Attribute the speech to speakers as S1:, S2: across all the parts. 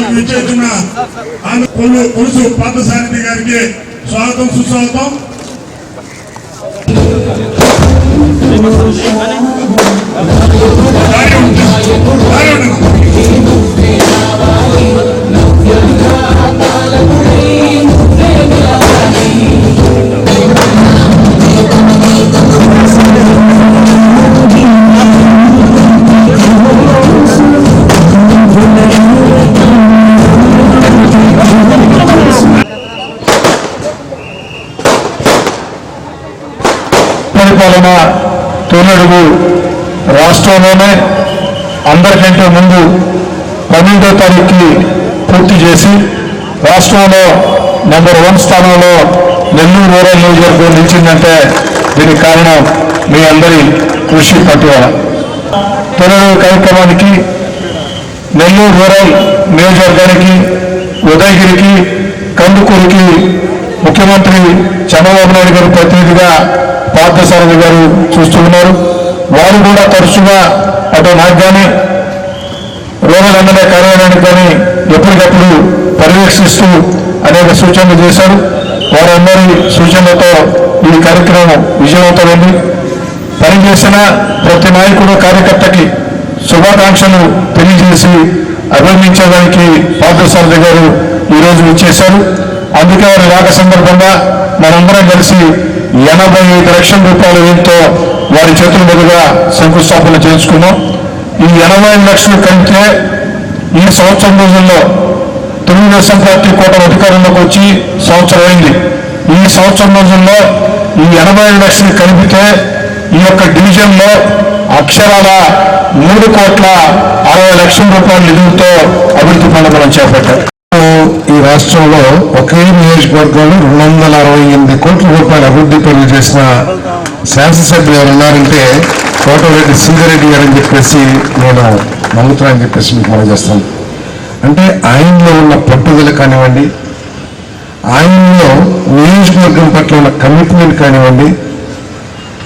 S1: అభివృద్ధి కార్యక్రమాలకు విచ్చేస్తున్న ఆంధ్ర పొల్లు పార్థసారథి గారికి స్వాగతం సుస్వాగతం. దారి
S2: రాష్ట్రంలోనే అందరికంటే ముందు పన్నెండో తారీఖుకి పూర్తి చేసి రాష్ట్రంలో నెంబర్ వన్ స్థానంలో నెల్లూరు రూరల్ నియోజకవర్గం నిలిచిందంటే దీనికి కారణం మీ అందరి కృషి పట్టుదల తొలగ కార్యక్రమానికి నెల్లూరు రూరల్ నియోజకవర్గానికి ఉదయగిరికి కందుకూరికి ముఖ్యమంత్రి చంద్రబాబు నాయుడు గారు ప్రతినిధిగా పార్థసారథి గారు చూస్తున్నారు వారు కూడా తరచుగా అటు నాకు కానీ రూరల్ కార్యాలయానికి కానీ ఎప్పటికప్పుడు పర్యవేక్షిస్తూ అనేక సూచనలు చేశారు. వారందరి సూచనలతో ఈ కార్యక్రమం విజయవంతమైంది. పనిచేసిన ప్రతి నాయకుడు కార్యకర్తకి శుభాకాంక్షలు తెలియజేసి అభినందించడానికి పార్థసారథి గారు ఈరోజు ఇచ్చేశారు అందుకే వారి రాక సందర్భంగా మనందరం కలిసి ఎనభై ఐదు లక్షల రూపాయల వ్యయంతో వారి చేతుల మీదుగా శంకుస్థాపన చేసుకున్నాం ఈ ఎనభై ఐదు లక్షలు కంటే ఈ సంవత్సరం రోజుల్లో తెలుగుదేశం పార్టీ కూటమి అధికారంలోకి వచ్చి సంవత్సరం అయింది. ఈ సంవత్సరం రోజుల్లో ఈ ఎనభై ఐదు లక్షలు కలిపితే ఈ యొక్క డివిజన్లో అక్షరాల మూడు కోట్ల అరవై లక్షల రూపాయల నిధులతో అభివృద్ధి పనులు మనం చేపట్టారు. ఈ రాష్ట్రంలో ఒకే నియోజకవర్గంలో రెండు వందల అరవై ఎనిమిది కోట్ల రూపాయల అభివృద్ధి పనులు చేసిన శాసనసభ్యులు ఎవరు ఉన్నారంటే కోటరెడ్డి సింగరెడ్డి గారు అని చెప్పేసి నేను నమ్ముతున్నానని చెప్పేసి మీకు మనం చేస్తాను అంటే ఆయనలో ఉన్న పట్టుదల కానివ్వండి ఆయనలో నియోజకవర్గం పట్ల ఉన్న కమిట్మెంట్ కానివ్వండి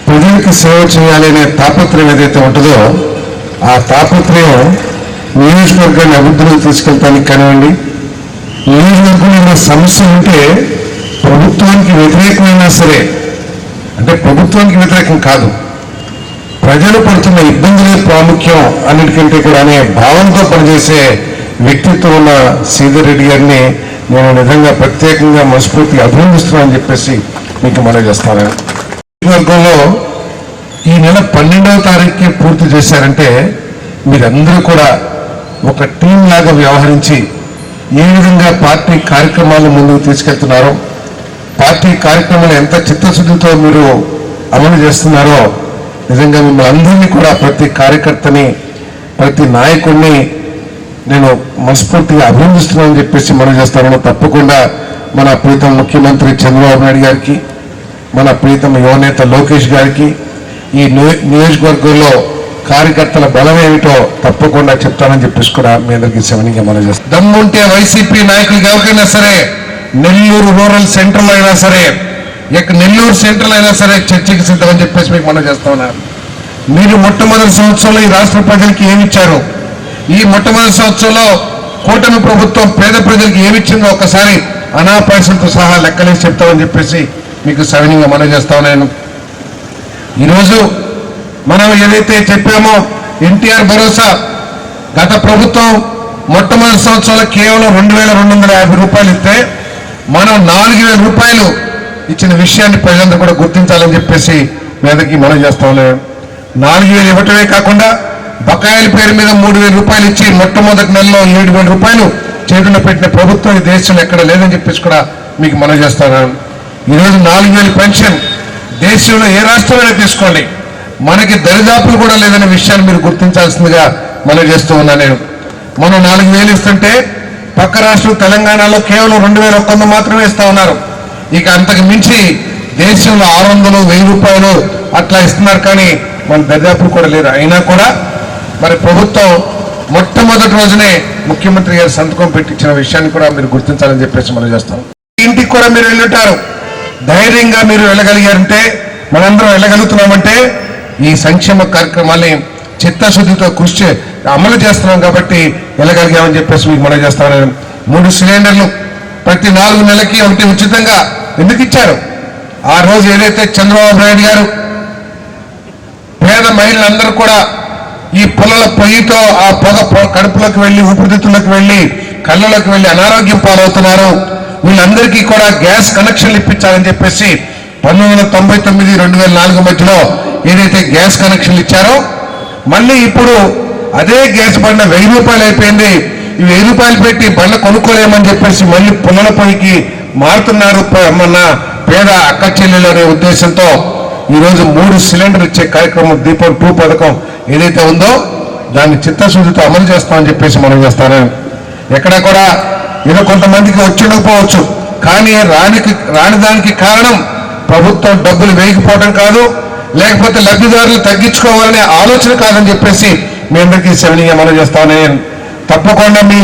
S2: ప్రజలకు సేవ చేయాలనే తాపత్రయం ఏదైతే ఉంటుందో ఆ తాపత్రయం నియోజకవర్గాన్ని అభివృద్ధిలోకి తీసుకెళ్తానికి కానివ్వండి నియోజకవర్గంలో ఏమైనా సమస్య ఉంటే ప్రభుత్వానికి వ్యతిరేకమైనా సరే అంటే ప్రభుత్వానికి వ్యతిరేకం కాదు ప్రజలు పడుతున్న ఇబ్బందులే ప్రాముఖ్యం అన్నిటికంటే కూడా అనే భావంతో పనిచేసే వ్యక్తిత్వం ఉన్న శ్రీధర్ రెడ్డి గారిని నేను నిజంగా ప్రత్యేకంగా మనస్ఫూర్తిగా అభినందిస్తున్నానని చెప్పేసి మీకు మనవి చేస్తాను. వర్గంలో ఈ నెల పన్నెండవ తారీఖుకి పూర్తి చేశారంటే మీరందరూ కూడా ఒక టీం లాగా వ్యవహరించి ఏ విధంగా పార్టీ కార్యక్రమాలను ముందుకు తీసుకెళ్తున్నారో పార్టీ కార్యక్రమాలు ఎంత చిత్తశుద్ధితో మీరు అమలు చేస్తున్నారో నిజంగా మిమ్మల్ని అందరినీ కూడా ప్రతి కార్యకర్తని ప్రతి నాయకుడిని నేను మనస్ఫూర్తిగా అభినందిస్తున్నానని చెప్పేసి మనం చేస్తాను తప్పకుండా మన ప్రీతం ముఖ్యమంత్రి చంద్రబాబు నాయుడు గారికి మన ప్రీతం యువనేత లోకేష్ గారికి ఈ నియోజకవర్గంలో కార్యకర్తల బలం ఏమిటో తప్పకుండా చెప్తానని చెప్పేసి కూడా మీ అందరికీ సెవెనింగ్ మనం చేస్తాం. దమ్ముంటే వైసీపీ నాయకులకు ఎవరికైనా సరే నెల్లూరు రూరల్ సెంట్రల్ అయినా సరే ఇక నెల్లూరు సెంట్రల్ అయినా సరే చర్చకి సిద్ధమని చెప్పేసి మీకు మనం చేస్తా ఉన్నారు మీరు మొట్టమొదటి సంవత్సరంలో ఈ రాష్ట్ర ప్రజలకి ఏమి ఇచ్చారు? ఈ మొట్టమొదటి సంవత్సరంలో కూటమి ప్రభుత్వం పేద ప్రజలకు ఏమి ఇచ్చిందో ఒక్కసారి సహా లెక్కలేసి చెప్తామని చెప్పేసి మీకు సవినీయంగా మనం చేస్తా ఉన్నాను. ఈరోజు మనం ఏదైతే చెప్పామో ఎన్టీఆర్ భరోసా గత ప్రభుత్వం మొట్టమొదటి సంవత్సరంలో కేవలం రెండు వేల రెండు వందల యాభై రూపాయలు ఇస్తే మనం నాలుగు వేల రూపాయలు ఇచ్చిన విషయాన్ని ప్రజలందరూ కూడా గుర్తించాలని చెప్పేసి మీదకి మనం చేస్తాంలే నాలుగు వేలు ఇవ్వటమే కాకుండా బకాయిల పేరు మీద మూడు వేల రూపాయలు ఇచ్చి మొట్టమొదటి నెలలో ఏడు వేల రూపాయలు చేతుల్లో పెట్టిన ప్రభుత్వం ఈ దేశంలో ఎక్కడ లేదని చెప్పేసి కూడా మీకు మనం చేస్తాను ఈరోజు నాలుగు వేలు పెన్షన్ దేశంలో ఏ రాష్ట్రమైనా తీసుకోండి. మనకి దరిదాపులు కూడా లేదనే విషయాన్ని మీరు గుర్తించాల్సిందిగా మనం చేస్తూ ఉన్నా నేను. మనం నాలుగు వేలు ఇస్తుంటే పక్క రాష్ట్రం తెలంగాణలో కేవలం రెండు వేల ఒక్క వంద మాత్రమే ఇస్తా ఉన్నారు. ఇక అంతకు మించి దేశంలో ఆరు వందలు వెయ్యి రూపాయలు అట్లా ఇస్తున్నారు కానీ మన దరిదాపులు కూడా లేరు. అయినా కూడా మరి ప్రభుత్వం మొట్టమొదటి రోజునే ముఖ్యమంత్రి గారు సంతకం పెట్టించిన విషయాన్ని కూడా మీరు గుర్తించాలని చెప్పేసి మనం చేస్తాం. ఇంటికి కూడా మీరు వెళ్ళుంటారు. ధైర్యంగా మీరు వెళ్ళగలిగారంటే మనందరం వెళ్ళగలుగుతున్నామంటే ఈ సంక్షేమ కార్యక్రమాల్ని చిత్తశుద్ధితో కృషి చే- అమలు చేస్తున్నాం కాబట్టి వెళ్ళగలిగామని చెప్పేసి మీకు మనం చేస్తామని మూడు సిలిండర్లు ప్రతి నాలుగు నెలలకి ఒకటి ఉచితంగా ఎందుకు ఇచ్చారు? ఆ రోజు ఏదైతే చంద్రబాబు నాయుడు గారు పేద మహిళలందరూ కూడా ఈ పొలాల పొయ్యితో ఆ పొగ కడుపులోకి వెళ్ళి ఊపిరితిత్తులకు వెళ్ళి కళ్ళలోకి వెళ్ళి అనారోగ్యం పాలవుతున్నారు. వీళ్ళందరికీ కూడా గ్యాస్ కనెక్షన్లు ఇప్పించాలని చెప్పేసి పంతొమ్మిది వందల తొంభై తొమ్మిది రెండు వేల నాలుగు మధ్యలో ఏదైతే గ్యాస్ కనెక్షన్లు ఇచ్చారో మళ్ళీ ఇప్పుడు అదే గ్యాస్ బండ వెయ్యి రూపాయలు అయిపోయింది. ఈ వెయ్యి రూపాయలు పెట్టి బండ కొనుక్కోలేమని చెప్పేసి మళ్ళీ పుల్లల పొయ్యికి మారుతున్నారు మన పేద అక్క చెల్లెలు అనే ఉద్దేశంతో ఈరోజు మూడు సిలిండర్ ఇచ్చే కార్యక్రమం దీపం టూ పథకం ఏదైతే ఉందో దాన్ని చిత్తశుద్ధితో అమలు చేస్తామని చెప్పేసి మనం చేస్తాను. ఎక్కడ కూడా ఏదో కొంతమందికి వచ్చి ఉండకపోవచ్చు. కానీ రానికి రాని దానికి కారణం ప్రభుత్వం డబ్బులు వేయకపోవడం కాదు. లేకపోతే లబ్ధిదారులు తగ్గించుకోవాలనే ఆలోచన కాదని చెప్పేసి మీ అందరికీ సెవెనిగా మనం చేస్తామని తప్పకుండా మీ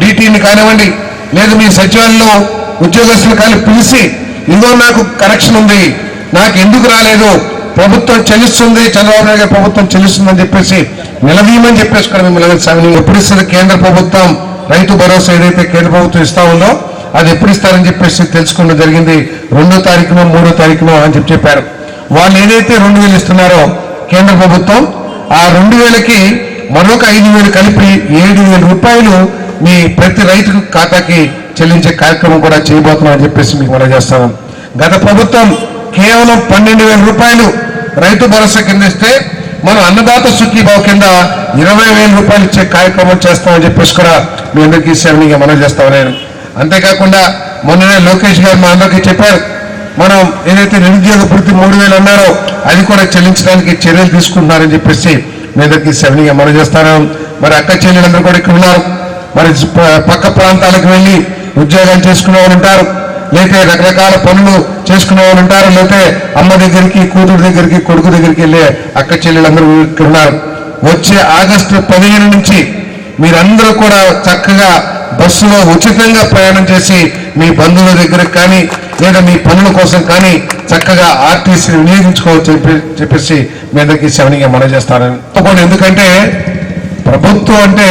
S2: డీటీని కానివ్వండి లేదు మీ సచివాలయంలో ఉద్యోగస్తులు కానీ పిలిచి ఇదిగో నాకు కనెక్షన్ ఉంది నాకు ఎందుకు రాలేదు ప్రభుత్వం చెల్లిస్తుంది చంద్రబాబు నాయుడు ప్రభుత్వం చెల్లిస్తుందని చెప్పేసి నిలదీయమని చెప్పేసి కూడా మిమ్మల్ని సెవెన్ ఎప్పుడు ఇస్తుంది? కేంద్ర ప్రభుత్వం రైతు భరోసా ఏదైతే కేంద్ర ప్రభుత్వం ఇస్తా ఉందో అది ఎప్పుడు ఇస్తారని చెప్పేసి తెలుసుకోవడం జరిగింది. రెండో తారీఖున మూడో తారీఖున అని చెప్పి చెప్పారు. వాళ్ళు ఏదైతే రెండు వేలు ఇస్తున్నారో కేంద్ర ప్రభుత్వం ఆ రెండు వేలకి మరొక ఐదు వేలు కలిపి ఏడు వేల రూపాయలు మీ ప్రతి రైతు ఖాతాకి చెల్లించే కార్యక్రమం కూడా చేయబోతున్నామని చెప్పేసి మీకు మనం చేస్తాను గత ప్రభుత్వం కేవలం పన్నెండు వేల రూపాయలు రైతు భరోసా కింద ఇస్తే మనం అన్నదాత సుఖీభావ కింద ఇరవై వేల రూపాయలు ఇచ్చే కార్యక్రమం చేస్తామని చెప్పేసి కూడా మీ అందరికీ సేవనిగా మనం చేస్తాం. నేను అంతేకాకుండా మొన్ననే లోకేష్ గారు మా అందరికీ చెప్పారు మనం ఏదైతే నిరుద్యోగ వృత్తి మూడు వేలు అన్నారో అది కూడా చెల్లించడానికి చర్యలు తీసుకుంటున్నారని చెప్పేసి మీ అందరికీ సెవెన్గా మనం చేస్తాను. మరి అక్క చెల్లెలందరూ కూడా ఇక్కడ ఉన్నారు. మరి పక్క ప్రాంతాలకు వెళ్ళి ఉద్యోగాలు చేసుకునే వాళ్ళు ఉంటారు. లేకపోతే రకరకాల పనులు చేసుకునే వాళ్ళు ఉంటారు. లేకపోతే అమ్మ దగ్గరికి కూతురు దగ్గరికి కొడుకు దగ్గరికి వెళ్ళే అక్క చెల్లెలందరూ ఇక్కడ ఉన్నారు. వచ్చే ఆగస్టు పదిహేను నుంచి మీరందరూ కూడా చక్కగా బస్సులో ఉచితంగా ప్రయాణం చేసి మీ బంధువుల దగ్గరకు కానీ లేదా మీ పనుల కోసం కానీ చక్కగా ఆర్టీసీని వినియోగించుకోవచ్చు చెప్పి చెప్పేసి మీ అందరికీ శవనిగా మనం చేస్తారని తప్పకుండా ఎందుకంటే ప్రభుత్వం అంటే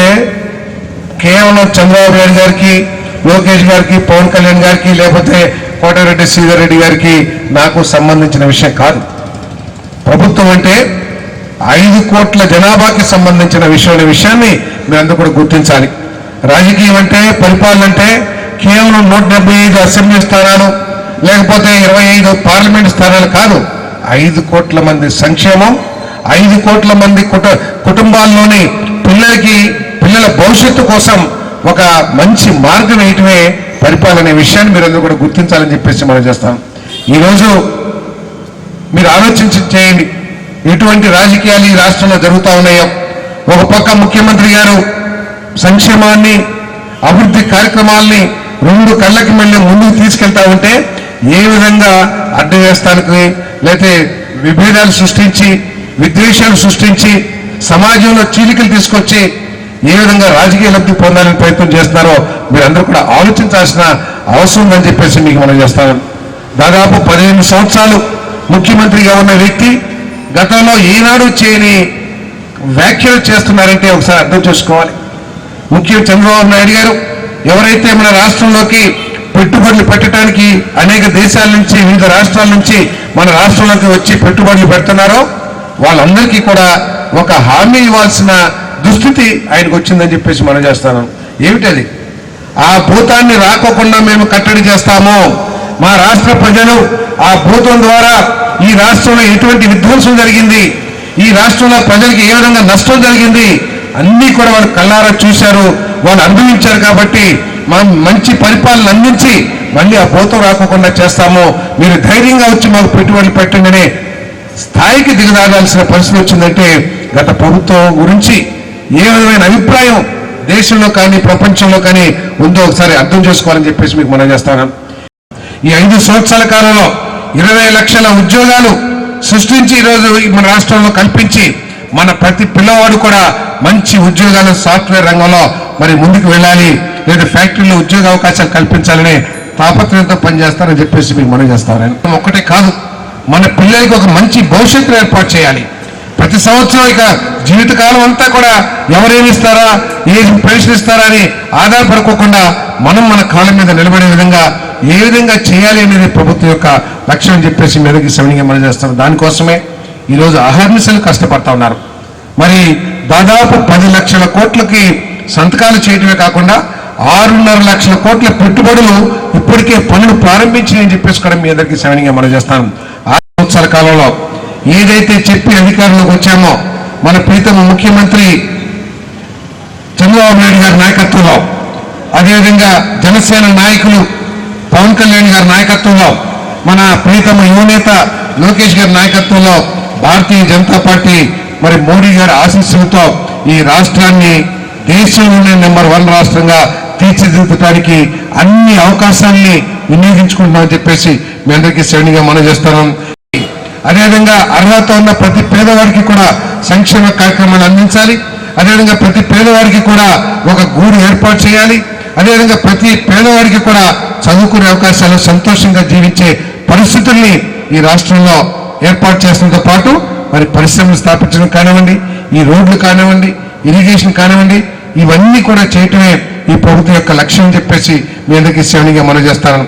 S2: కేవలం చంద్రబాబు నాయుడు గారికి లోకేష్ గారికి పవన్ కళ్యాణ్ గారికి లేకపోతే కోటారెడ్డి శ్రీధర్ రెడ్డి గారికి నాకు సంబంధించిన విషయం కాదు. ప్రభుత్వం అంటే ఐదు కోట్ల జనాభాకి సంబంధించిన విషయం అనే విషయాన్ని మీరందరూ కూడా గుర్తించాలి. రాజకీయం అంటే పరిపాలన అంటే కేవలం నూట డెబ్బై ఐదు అసెంబ్లీ స్థానాలు లేకపోతే ఇరవై ఐదు పార్లమెంట్ స్థానాలు కాదు. ఐదు కోట్ల మంది సంక్షేమం ఐదు కోట్ల మంది కుట కుటుంబాల్లోని పిల్లలకి పిల్లల భవిష్యత్తు కోసం ఒక మంచి మార్గం వేయటమే పరిపాలన విషయాన్ని విషయాన్ని మీరందరూ కూడా గుర్తించాలని చెప్పేసి మనం చేస్తాం. ఈరోజు మీరు ఆలోచించి చేయండి. ఎటువంటి రాజకీయాలు ఈ రాష్ట్రంలో జరుగుతూ ఉన్నాయో. ఒక పక్క ముఖ్యమంత్రి గారు సంక్షేమాన్ని అభివృద్ధి కార్యక్రమాల్ని రెండు కళ్ళకి మళ్ళీ ముందుకు తీసుకెళ్తా ఉంటే ఏ విధంగా అడ్డు వేస్తానికి లేకపోతే విభేదాలు సృష్టించి విద్వేషాలు సృష్టించి సమాజంలో చీలికలు తీసుకొచ్చి ఏ విధంగా రాజకీయ లబ్ధి పొందాలని ప్రయత్నం చేస్తున్నారో మీరందరూ కూడా ఆలోచించాల్సిన అవసరం ఉందని చెప్పేసి మీకు మనం చేస్తాను దాదాపు పదిహేను సంవత్సరాలు ముఖ్యమంత్రిగా ఉన్న వ్యక్తి గతంలో ఈనాడు చేయని వ్యాఖ్యలు చేస్తున్నారంటే ఒకసారి అర్థం చేసుకోవాలి. ముఖ్యం చంద్రబాబు నాయుడు గారు ఎవరైతే మన రాష్ట్రంలోకి పెట్టుబడులు పెట్టడానికి అనేక దేశాల నుంచి వివిధ రాష్ట్రాల నుంచి మన రాష్ట్రంలోకి వచ్చి పెట్టుబడులు పెడుతున్నారో వాళ్ళందరికీ కూడా ఒక హామీ ఇవ్వాల్సిన దుస్థితి ఆయనకు వచ్చిందని చెప్పేసి మనం చేస్తాను. ఏమిటది ఆ భూతాన్ని రాకోకుండా మేము కట్టడి చేస్తాము. మా రాష్ట్ర ప్రజలు ఆ భూతం ద్వారా ఈ రాష్ట్రంలో ఎటువంటి విధ్వంసం జరిగింది? ఈ రాష్ట్రంలో ప్రజలకు ఏ విధంగా నష్టం జరిగింది? అన్నీ కూడా వాళ్ళు కళ్ళారా చూశారు. వాళ్ళు అనుభవించారు కాబట్టి మనం మంచి పరిపాలన అందించి మళ్ళీ ఆ పోతం రాకుండా చేస్తాము. మీరు ధైర్యంగా వచ్చి మాకు పెట్టుబడులు పెట్టండి. స్థాయికి దిగదాగాల్సిన పరిస్థితి వచ్చిందంటే గత ప్రభుత్వం గురించి ఏ విధమైన అభిప్రాయం దేశంలో కానీ ప్రపంచంలో కానీ ఉందో ఒకసారి అర్థం చేసుకోవాలని చెప్పేసి మీకు మనం చేస్తాను. ఈ ఐదు సంవత్సరాల కాలంలో ఇరవై లక్షల ఉద్యోగాలు సృష్టించి ఈరోజు ఈ మన రాష్ట్రంలో కల్పించి మన ప్రతి పిల్లవాడు కూడా మంచి ఉద్యోగాలు సాఫ్ట్వేర్ రంగంలో మరి ముందుకు వెళ్ళాలి. లేదా ఫ్యాక్టరీలో ఉద్యోగ అవకాశాలు కల్పించాలని తాపత్రయంతో పనిచేస్తారని చెప్పేసి మీకు మనం చేస్తారని ఒక్కటే కాదు మన పిల్లలకి ఒక మంచి భవిష్యత్తును ఏర్పాటు చేయాలి. ప్రతి సంవత్సరం ఇక జీవితకాలం అంతా కూడా ఎవరేమి ఇస్తారా ఏ పెన్షన్ ఇస్తారా అని ఆధారపడుకోకుండా మనం మన కాళ్ళ మీద నిలబడే విధంగా ఏ విధంగా చేయాలి అనేది ప్రభుత్వం యొక్క లక్ష్యం అని చెప్పేసి మీదకి సవణిగా మనం చేస్తాం. దానికోసమే ఈరోజు అహర్నిశలు కష్టపడతా ఉన్నారు. మరి దాదాపు పది లక్షల కోట్లకి సంతకాలు చేయటమే కాకుండా ఆరున్నర లక్షల కోట్ల పెట్టుబడులు ఇప్పటికే పనులు ప్రారంభించినాయని చెప్పేసి కూడా మీ అందరికీ సవణిగా మనం చేస్తాను. ఆరు సంవత్సరాల కాలంలో ఏదైతే చెప్పి అధికారంలోకి వచ్చామో మన ప్రీతమ ముఖ్యమంత్రి చంద్రబాబు నాయుడు గారి నాయకత్వంలో అదేవిధంగా జనసేన నాయకులు పవన్ కళ్యాణ్ గారి నాయకత్వంలో మన ప్రీతమ యువనేత లోకేష్ గారి నాయకత్వంలో భారతీయ జనతా పార్టీ మరి మోడీ గారి ఆశీస్సులతో ఈ రాష్ట్రాన్ని దేశంలోనే నెంబర్ వన్ రాష్ట్రంగా తీర్చిదిద్దడానికి అన్ని అవకాశాల్ని వినియోగించుకుంటున్నామని చెప్పేసి మీ అందరికీ శ్రేణిగా మనం చేస్తున్నాం. అదేవిధంగా అర్హత ఉన్న ప్రతి పేదవాడికి కూడా సంక్షేమ కార్యక్రమాలు అందించాలి. అదేవిధంగా ప్రతి పేదవాడికి కూడా ఒక గూడు ఏర్పాటు చేయాలి. అదేవిధంగా ప్రతి పేదవాడికి కూడా చదువుకునే అవకాశాలు సంతోషంగా జీవించే పరిస్థితుల్ని ఈ రాష్ట్రంలో ఏర్పాటు చేసడంతో పాటు మరి పరిశ్రమలు స్థాపించడం కానివ్వండి ఈ రోడ్లు కానివ్వండి ఇరిగేషన్ కానివ్వండి ఇవన్నీ కూడా చేయటమే ఈ ప్రభుత్వం యొక్క లక్ష్యం చెప్పేసి మీ అందరికీ శ్రేణిగా మనం చేస్తాను.